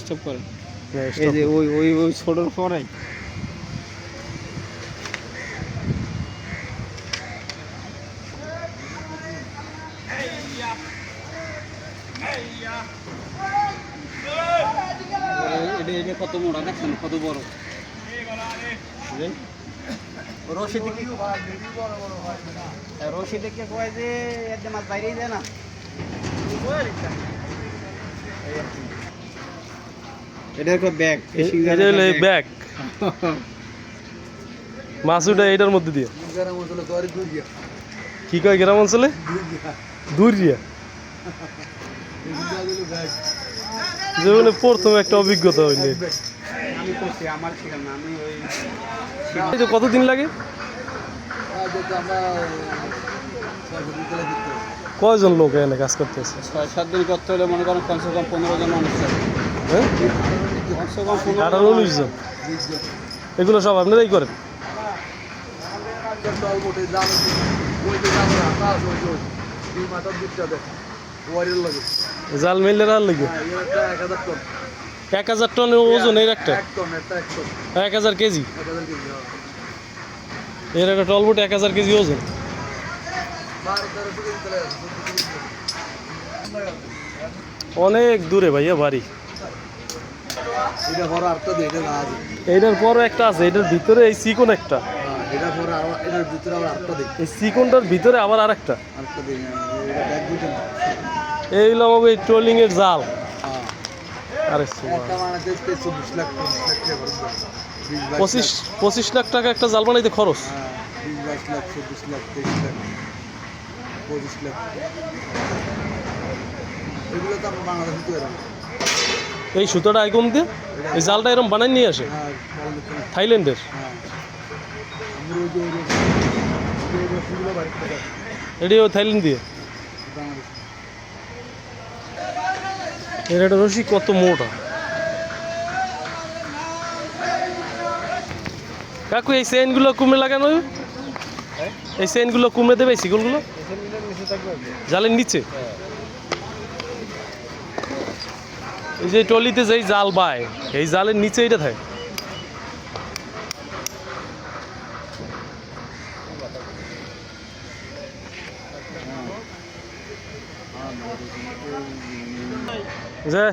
Stop করেন। এই যে ওই ওই ওই পরে কত মোড়া দেখছেন? কত বড়? কয় যে মাছ বাইরেই যায় না? এটা একটা ব্যাগ এটা হলো ব্যাগ মাছ এটার মধ্যে দিয়ে। কি কয় গ্রাম অঞ্চলে? দূরিয়া জীবনে প্রথম একটা অভিজ্ঞতা হইলে। আমি করছি আমার ছিল না আমি ওই এই কতদিন লাগে? কয়জন লোক এখানে কাজ করতেছে? ছয় সাত দিন করতে হলে মনে করেন কমসে কম পনেরো জন মানুষ হ্যাঁ? কমসে কম পনেরো আঠারো উনিশ জন? এগুলো সব আপনারাই করেন? জাল মিললে আর লাগে এক হাজার টনের ওজন এর একটা? এক হাজার কেজি? এর একটা টলবোট এক হাজার কেজি ওজন। অনেক দূরে ভাইয়া বাড়ি। এটা পরে আরেকটা দিয়ে এটা না আছে এইটার পরও একটা আছে এটার ভিতরে এই সিকোন একটা। হ্যাঁ, এটা পরে আরও এটার ভিতরে আবার আরেকটা। দিই এই সিকোনটার ভিতরে আবার আরেকটা আরেকটা দিই এটা ব্যাগ এই হলো আমাদের ট্রোলিং এর জাল হ্যাঁ আরে পঁচিশ হয়। পঁচিশ লাখ। টাকা একটা জাল বানাইতে খরচ হ্যাঁ বাইশ লাখ চব্বিশ লাখ তেইশ লাখ পঁচিশ লাখ এগুলো তো আমরা বাংলাদেশে তো এই সুতোটা আইকম দিয়ে এই জালটা এরকম বানাই নিয়ে আসে হ্যাঁ থাইল্যান্ডের হ্যাঁ এটিও থাইল্যান্ড দিয়ে এর একটা রশি কত মোটা। কাকু এই চেইনগুলো কুমড়ে লাগানো? হবে? এই চেইনগুলো কুমড়ে দেবে এই শিকলগুলো জালের নিচে? এই যে টলিতে যেই জাল বায় এই জালের নিচে এটা থাকে। যে